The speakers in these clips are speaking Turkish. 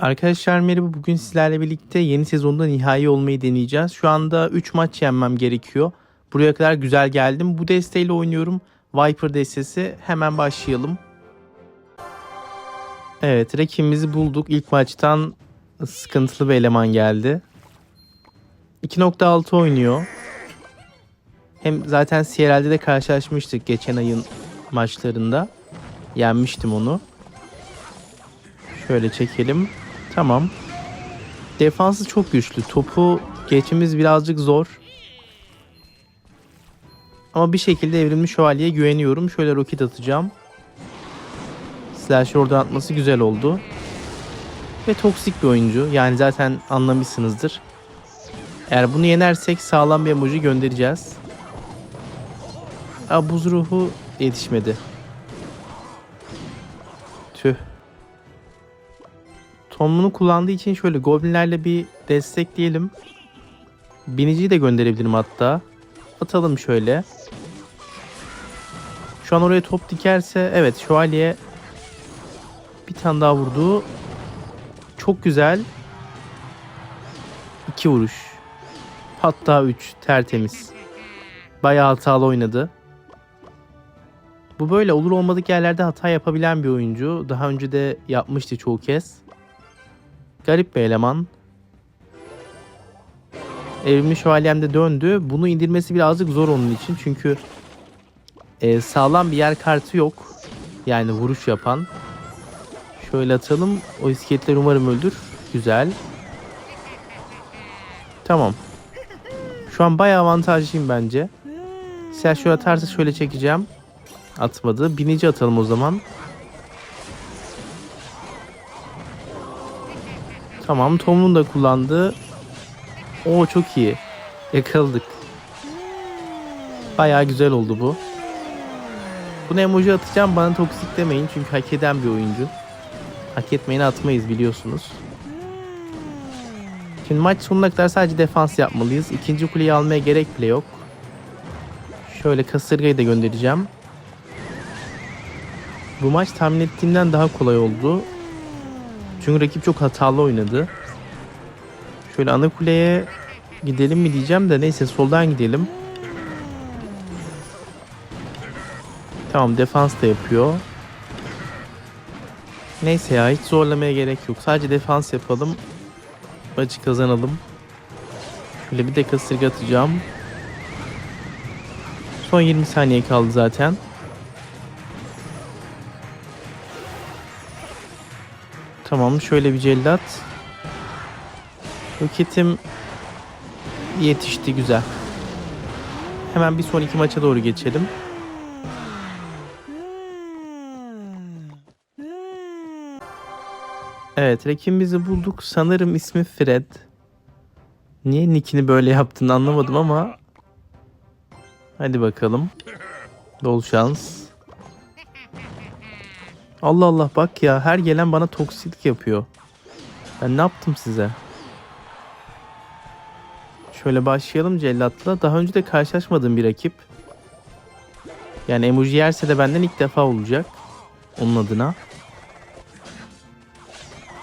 Arkadaşlar merhaba bugün sizlerle birlikte yeni sezonda nihai olmayı deneyeceğiz. Şu anda 3 maç yenmem gerekiyor. Buraya kadar güzel geldim. Bu desteğiyle oynuyorum. Viper destesi. Hemen başlayalım. Evet rakibimizi bulduk. İlk maçtan sıkıntılı bir eleman geldi. 2.6 oynuyor. Hem zaten CRL'de de karşılaşmıştık geçen ayın maçlarında. Yenmiştim onu. Şöyle çekelim. Tamam. Defansı çok güçlü. Topu geçmemiz birazcık zor. Ama bir şekilde evrilmiş şövalyeye güveniyorum. Şöyle roket atacağım. Slash oradan atması güzel oldu. Ve toksik bir oyuncu. Yani zaten anlamışsınızdır. Eğer bunu yenersek sağlam bir emoji göndereceğiz. Aa, buz ruhu yetişmedi. Tüh. Tom'unu kullandığı için şöyle goblinlerle bir destekleyelim. Biniciyi de gönderebilirim hatta. Atalım şöyle. Şu an oraya top dikerse evet şövalye bir tane daha vurdu. Çok güzel. İki vuruş. Hatta üç. Tertemiz. Bayağı hatalı oynadı. Bu böyle olur olmadık yerlerde hata yapabilen bir oyuncu. Daha önce de yapmıştı çoğu kez. Garip bir eleman. Evrimli şövalyem döndü. Bunu indirmesi birazcık zor onun için. Çünkü e, sağlam bir yer kartı yok. Yani vuruş yapan. Şöyle atalım. O iskeletler umarım öldür. Güzel. Tamam. Şu an bayağı avantajlıyım bence. Sen şöyle atarsa şöyle çekeceğim. Atmadı. Binici atalım o zaman. Tamam Tom'un da kullandı. Oo çok iyi. Yakaladık. Bayağı güzel oldu bu. Bunu emoji atacağım bana toksik demeyin çünkü hak eden bir oyuncu. Hak etmeyeni atmayız biliyorsunuz. Şimdi maç sonuna kadar sadece defans yapmalıyız. İkinci kuleyi almaya gerek bile yok. Şöyle kasırgayı da göndereceğim. Bu maç tahmin ettiğimden daha kolay oldu. Çünkü rakip çok hatalı oynadı. Şöyle ana kuleye gidelim mi diyeceğim de neyse soldan gidelim. Tamam defans da yapıyor. Neyse ya hiç zorlamaya gerek yok. Sadece defans yapalım. Maçı kazanalım. Şöyle bir de kasırga atacağım. Son 20 saniye kaldı zaten. Tamam şöyle bir cellat. Roketim yetişti güzel. Hemen bir sonraki maça doğru geçelim. Evet rakibimizi bulduk. Sanırım ismi Fred. Niye nickini böyle yaptığını anlamadım ama. Hadi bakalım. Bol şans. Allah Allah bak ya her gelen bana toksiklik yapıyor. Ben ne yaptım size? Şöyle başlayalım cellatla. Daha önce de karşılaşmadığım bir rakip. Yani emoji yerse de benden ilk defa olacak. Onun adına.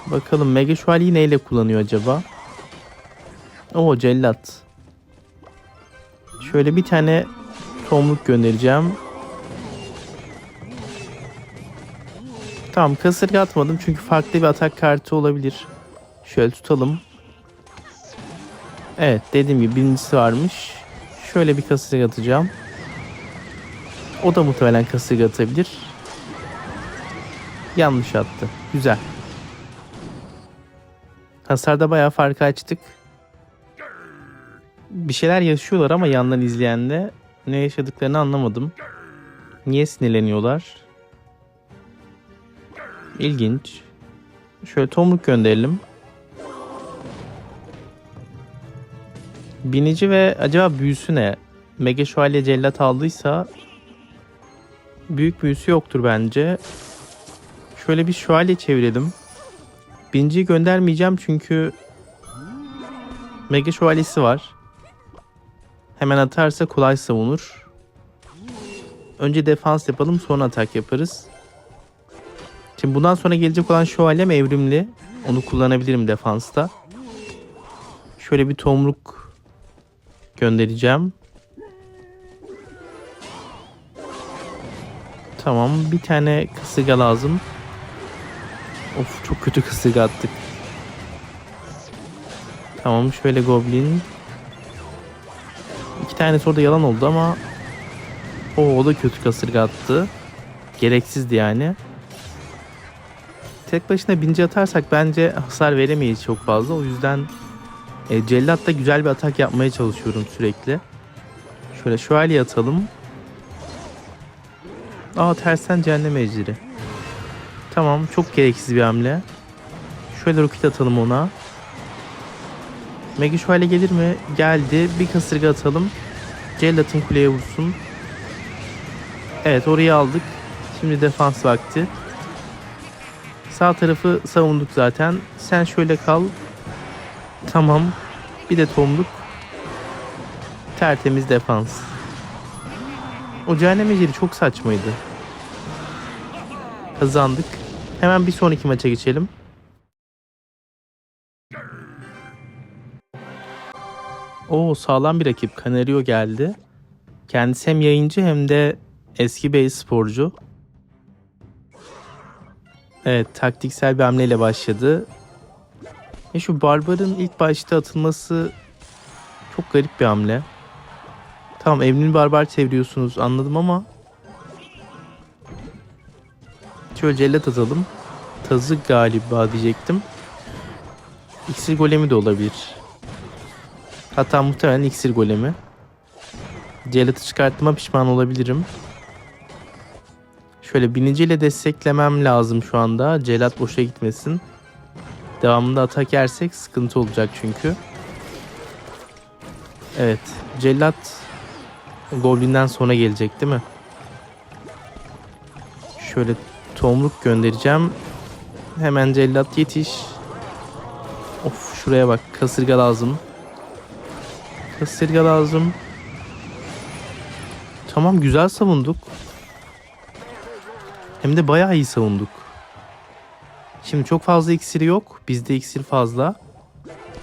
Bakalım Mega Şuali'yi neyle kullanıyor acaba? Oo cellat. Şöyle bir tane tomruk göndereceğim. Tamam kasırga atmadım çünkü farklı bir atak kartı olabilir. Şöyle tutalım. Evet dediğim gibi birincisi varmış. Şöyle bir kasırga atacağım. O da muhtemelen kasırga atabilir. Yanlış attı. Güzel. Hasarda bayağı farkı açtık. Bir şeyler yaşıyorlar ama yandan izleyenle ne yaşadıklarını anlamadım. Niye sinirleniyorlar? İlginç. Şöyle tomruk gönderelim. Binici ve acaba büyüsü ne? Mega Şövalye Cellat aldıysa büyük büyüsü yoktur bence. Şöyle bir şövalye çevirelim. Biniciyi göndermeyeceğim çünkü Mega Şövalyesi var. Hemen atarsa kolay savunur. Önce defans yapalım sonra atak yaparız. Şimdi bundan sonra gelecek olan şövalyem evrimli. Onu kullanabilirim defansta. Şöyle bir tomruk göndereceğim. Tamam bir tane kasırga lazım. Of çok kötü kasırga attık. Tamam şöyle goblin. İki tanesi orada yalan oldu ama o, o da kötü kasırga attı. Gereksizdi yani. Tek başına binci atarsak bence hasar veremeyiz çok fazla. O yüzden e, Cellat'ta güzel bir atak yapmaya çalışıyorum sürekli. Şöyle şövalye atalım. Aa tersten cehennem ejderi. Tamam çok gereksiz bir hamle. Şöyle roket atalım ona. Mega şövalye gelir mi? Geldi. Bir kasırga atalım. Cellat'ın kuleye vursun. Evet orayı aldık. Şimdi defans vakti. Sağ tarafı savunduk zaten. Sen şöyle kal. Tamam. Bir de tomruk. Tertemiz defans. O cehennem ejderi çok saçmaydı. Kazandık. Hemen bir sonraki maça geçelim. Oo sağlam bir rakip. Canario geldi. Kendisi hem yayıncı hem de eski bir sporcu. Evet taktiksel bir hamleyle başladı. E şu Barbar'ın ilk başta atılması çok garip bir hamle. Tamam evrimli barbar çeviriyorsunuz anladım ama Şöyle cellat atalım. Tazı galiba diyecektim. İksir golemi de olabilir. Hatta muhtemelen iksir golemi. Cellat'ı çıkarttığıma pişman olabilirim. Şöyle biniciyle desteklemem lazım şu anda. Celat boşa gitmesin. Devamında atak yersek sıkıntı olacak çünkü. Evet. Cellat Goblin'den sonra gelecek değil mi? Şöyle tomruk göndereceğim. Hemen cellat yetiş. Of şuraya bak. Kasırga lazım. Kasırga lazım. Tamam güzel savunduk. Hem de bayağı iyi savunduk. Şimdi çok fazla iksiri yok. Bizde iksir fazla.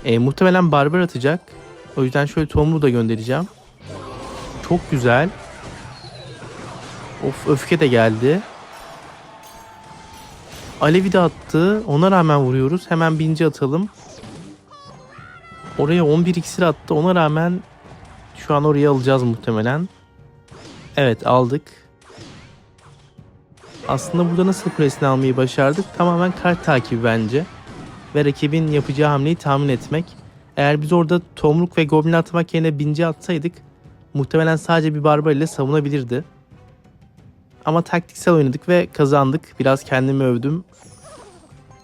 E, muhtemelen barbar atacak. O yüzden şöyle tomruğu da göndereceğim. Çok güzel. Of öfke de geldi. Alevi de attı. Ona rağmen vuruyoruz. Hemen binci atalım. Oraya 11 iksir attı. Ona rağmen şu an oraya alacağız muhtemelen. Evet aldık. Aslında burada nasıl kulesini almayı başardık? Tamamen kart takibi bence. Ve rakibin yapacağı hamleyi tahmin etmek. Eğer biz orada tomruk ve goblin atmak yerine binci atsaydık muhtemelen sadece bir barbar ile savunabilirdi. Ama taktiksel oynadık ve kazandık. Biraz kendimi övdüm.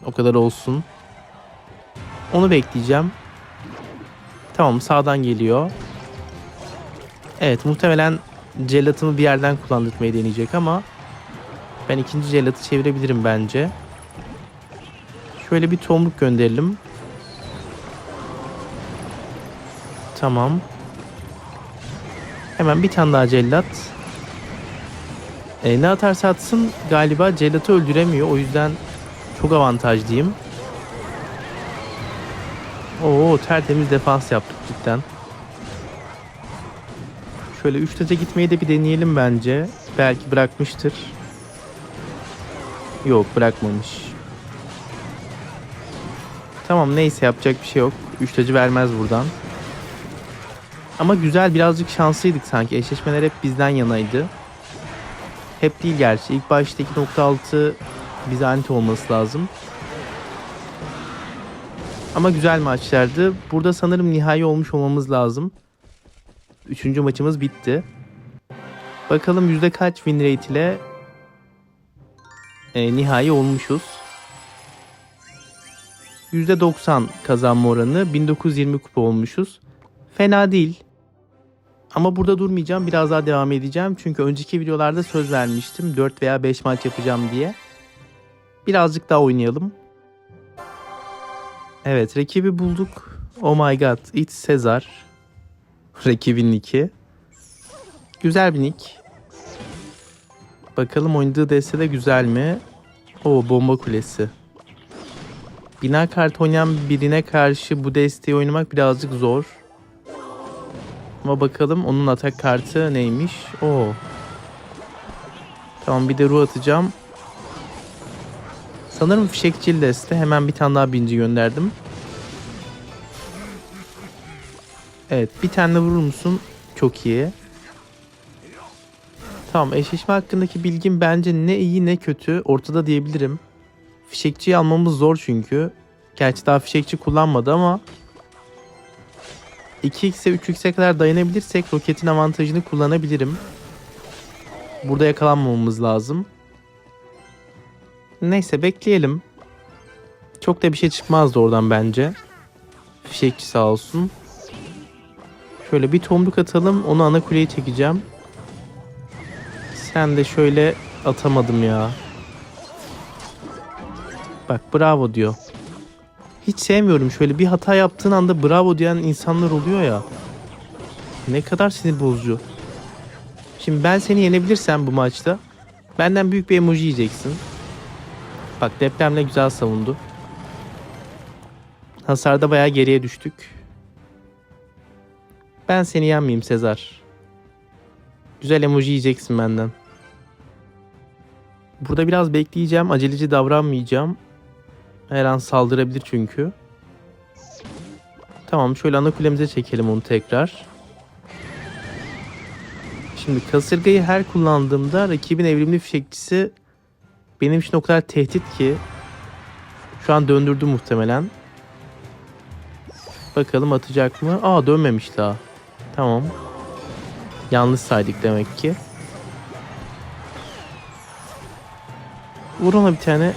O kadar olsun. Onu bekleyeceğim. Tamam sağdan geliyor. Evet muhtemelen celatımı bir yerden kullandırmayı deneyecek ama ben ikinci celatı çevirebilirim bence. Şöyle bir tomruk gönderelim. Tamam. Hemen bir tane daha cellat. E, ne atarsa atsın galiba cellatı öldüremiyor. O yüzden çok avantajlıyım. Oo tertemiz defans yaptık cidden. Şöyle 3 taca gitmeyi de bir deneyelim bence. Belki bırakmıştır. Yok bırakmamış. Tamam neyse yapacak bir şey yok. 3 tacı vermez buradan. Ama güzel birazcık şanslıydık sanki. Eşleşmeler hep bizden yanaydı. Hep değil gerçi. İlk başta 2.6 bize anti olması lazım. Ama güzel maçlardı. Burada sanırım nihai olmuş olmamız lazım. Üçüncü maçımız bitti. Bakalım yüzde kaç win rate ile e, nihai olmuşuz. %90 kazanma oranı 1920 kupa olmuşuz. Fena değil. Ama burada durmayacağım. Biraz daha devam edeceğim. Çünkü önceki videolarda söz vermiştim. 4 veya 5 maç yapacağım diye. Birazcık daha oynayalım. Evet rakibi bulduk. Oh my god. It's Sezar. Rakibin nicki. Güzel bir nick. Bakalım oynadığı deste de güzel mi? O bomba kulesi. Bina kart oynayan birine karşı bu desteği oynamak birazcık zor. Ama bakalım onun atak kartı neymiş? O. Tamam bir de ruh atacağım. Sanırım fişekçil deste. Hemen bir tane daha binci gönderdim. Evet bir tane vurur musun? Çok iyi. Tamam eşleşme hakkındaki bilgim bence ne iyi ne kötü ortada diyebilirim. Fişekçiyi almamız zor çünkü. Gerçi daha fişekçi kullanmadı ama 2x'e 3x'e kadar dayanabilirsek roketin avantajını kullanabilirim. Burada yakalanmamamız lazım. Neyse bekleyelim. Çok da bir şey çıkmazdı oradan bence. Fişekçi sağ olsun. Şöyle bir tomruk atalım. Onu ana kuleye çekeceğim. Sen de şöyle atamadım ya. Bak bravo diyor. Hiç sevmiyorum şöyle bir hata yaptığın anda bravo diyen insanlar oluyor ya. Ne kadar sinir bozucu. Şimdi ben seni yenebilirsem bu maçta benden büyük bir emoji yiyeceksin. Bak depremle güzel savundu. Hasarda bayağı geriye düştük. Ben seni yenmeyeyim Sezar. Güzel emoji yiyeceksin benden. Burada biraz bekleyeceğim. Aceleci davranmayacağım. Her an saldırabilir çünkü. Tamam şöyle ana kulemize çekelim onu tekrar. Şimdi kasırgayı her kullandığımda rakibin evrimli fişekçisi benim için o kadar tehdit ki şu an döndürdü muhtemelen. Bakalım atacak mı? Aa dönmemiş daha. Tamam. Yanlış saydık demek ki. Vur ona bir tane.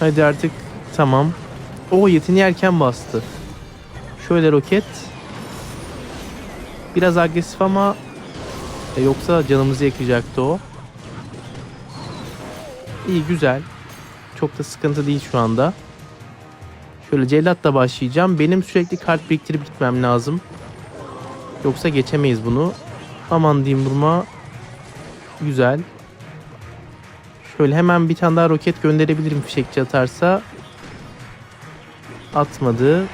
Hadi artık. Tamam. O yetini erken bastı. Şöyle roket. Biraz agresif ama e, yoksa canımızı yakacaktı o. İyi güzel. Çok da sıkıntı değil şu anda. Şöyle cellatla başlayacağım. Benim sürekli kart biriktirip gitmem lazım. Yoksa geçemeyiz bunu. Aman diyeyim vurma. Güzel. Şöyle hemen bir tane daha roket gönderebilirim fişekçi atarsa. Atmadı.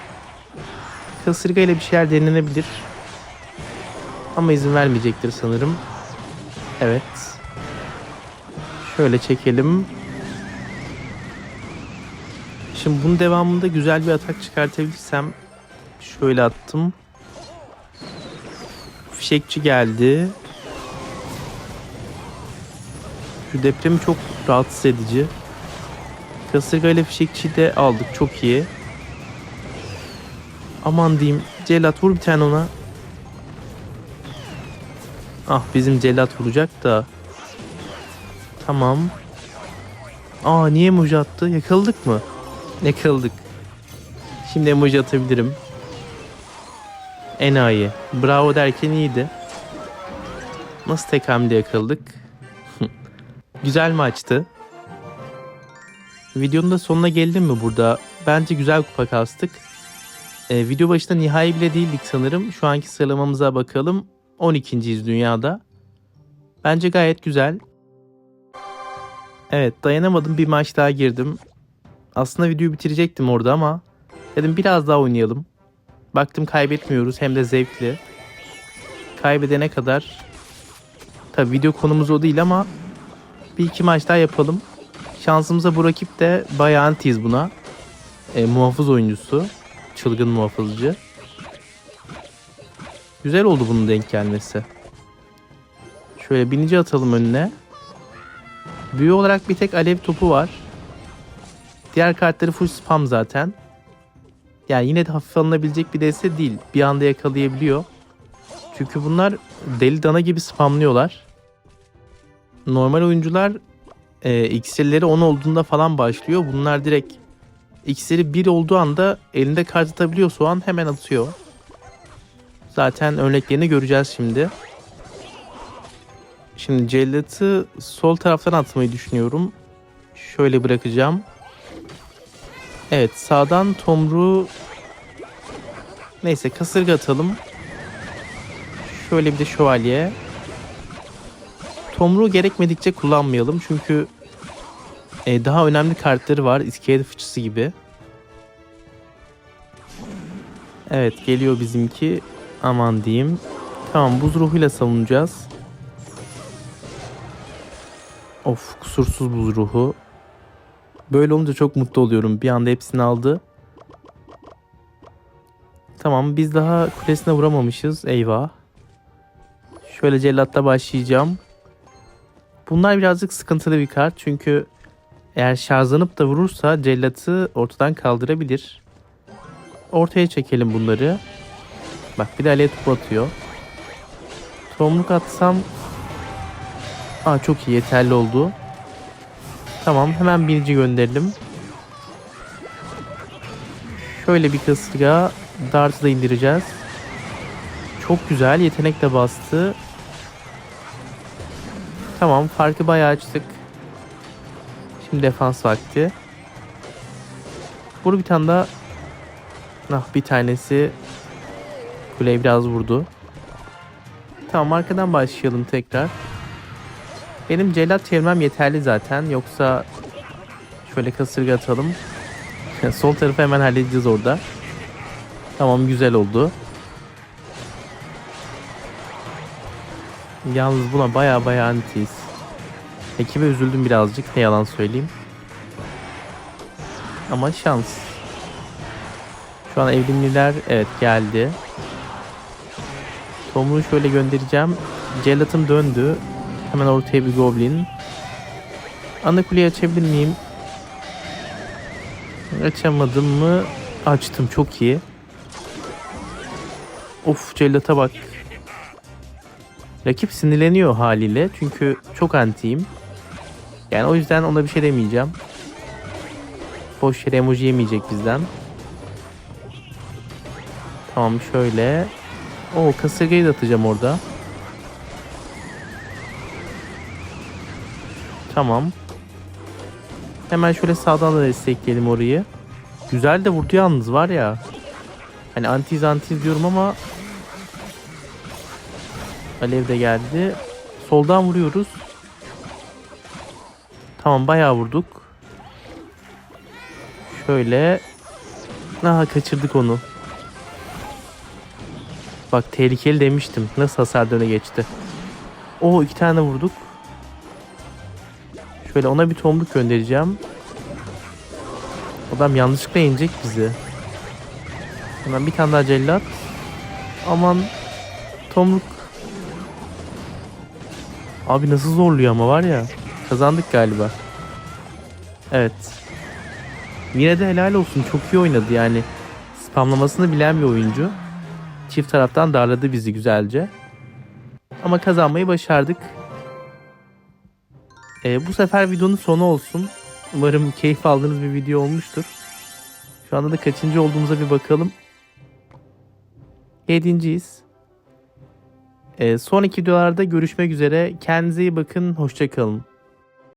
Kasırga ile bir şeyler denenebilir. Ama izin vermeyecektir sanırım. Evet. Şöyle çekelim. Şimdi bunun devamında güzel bir atak çıkartabilirsem şöyle attım. Fişekçi geldi. Şu depremi çok rahatsız edici. Kasırga ile fişekçiyi de aldık. Çok iyi. Aman diyeyim. Celat vur bir tane ona. Ah bizim celat vuracak da. Tamam. Aa niye emoji attı? Yakaladık mı? Yakaladık. Şimdi emoji atabilirim. Enayi. Bravo derken iyiydi. Nasıl tek hamle yakaladık? Güzel maçtı. Videonun da sonuna geldim mi burada? Bence güzel kupa kastık. Ee, video başında nihai bile değildik sanırım. Şu anki sıralamamıza bakalım. 12.yiz dünyada. Bence gayet güzel. Evet dayanamadım bir maç daha girdim. Aslında videoyu bitirecektim orada ama dedim biraz daha oynayalım. Baktım kaybetmiyoruz hem de zevkli. Kaybedene kadar tabi video konumuz o değil ama bir iki maç daha yapalım. Şansımıza bu rakip de bayağı antiyiz buna. E, muhafız oyuncusu. Çılgın muhafızcı. Güzel oldu bunun denk gelmesi. Şöyle binici atalım önüne. Büyü olarak bir tek alev topu var. Diğer kartları full spam zaten. Yani yine de hafif alınabilecek bir deste değil. Bir anda yakalayabiliyor. Çünkü bunlar deli dana gibi spamlıyorlar. Normal oyuncular e, iksirleri 10 olduğunda falan başlıyor. Bunlar direkt iksiri 1 olduğu anda elinde kart atabiliyorsa o an hemen atıyor. Zaten örneklerini göreceğiz şimdi. Şimdi cellatı sol taraftan atmayı düşünüyorum. Şöyle bırakacağım. Evet sağdan tomru neyse kasırga atalım. Şöyle bir de şövalye. Tomruğu gerekmedikçe kullanmayalım çünkü e, daha önemli kartları var. İskelet fıçısı gibi. Evet geliyor bizimki. Aman diyeyim. Tamam buz ruhuyla savunacağız. Of kusursuz buz ruhu. Böyle olunca çok mutlu oluyorum. Bir anda hepsini aldı. Tamam biz daha kulesine vuramamışız. Eyvah. Şöyle cellatla başlayacağım. Bunlar birazcık sıkıntılı bir kart. Çünkü eğer şarjlanıp da vurursa cellatı ortadan kaldırabilir. Ortaya çekelim bunları. Bak bir de alev atıyor. Tomruk atsam... Aa çok iyi yeterli oldu. Tamam hemen birinci gönderelim. Şöyle bir kasırga Dart'ı da indireceğiz. Çok güzel yetenek de bastı. Tamam farkı bayağı açtık. Şimdi defans vakti. Vur bir tane daha. Ah bir tanesi kuleye biraz vurdu. Tamam arkadan başlayalım tekrar. Benim cellat çevirmem yeterli zaten. Yoksa şöyle kasırga atalım. Sol tarafı hemen halledeceğiz orada. Tamam güzel oldu. Yalnız buna baya baya antiyiz. Ekibe üzüldüm birazcık ne yalan söyleyeyim. Ama şans. Şu an evrimliler evet geldi. Tomruğu şöyle göndereceğim. Celatım döndü. Hemen ortaya bir goblin. Ana kuleyi açabilir miyim? Açamadım mı? Açtım çok iyi. Of cellata bak. Rakip sinirleniyor haliyle çünkü çok antiyim. Yani o yüzden ona bir şey demeyeceğim. Boş yere emoji yemeyecek bizden. Tamam şöyle. O kasırgayı da atacağım orada. Tamam. Hemen şöyle sağdan da destekleyelim orayı. Güzel de vurdu yalnız var ya. Hani antiz antiz diyorum ama Alev de geldi. Soldan vuruyoruz. Tamam bayağı vurduk. Şöyle. Aha kaçırdık onu. Bak tehlikeli demiştim. Nasıl hasar döne geçti. O iki tane vurduk. Şöyle ona bir tomruk göndereceğim. Adam yanlışlıkla inecek bizi. Hemen bir tane daha cellat. Aman tomruk. Abi nasıl zorluyor ama var ya. Kazandık galiba. Evet. Yine de helal olsun. Çok iyi oynadı yani. Spamlamasını bilen bir oyuncu. Çift taraftan darladı bizi güzelce. Ama kazanmayı başardık. Ee, bu sefer videonun sonu olsun. Umarım keyif aldığınız bir video olmuştur. Şu anda da kaçıncı olduğumuza bir bakalım. Yedinciyiz. Ee, sonraki videolarda görüşmek üzere. Kendinize iyi bakın. Hoşçakalın.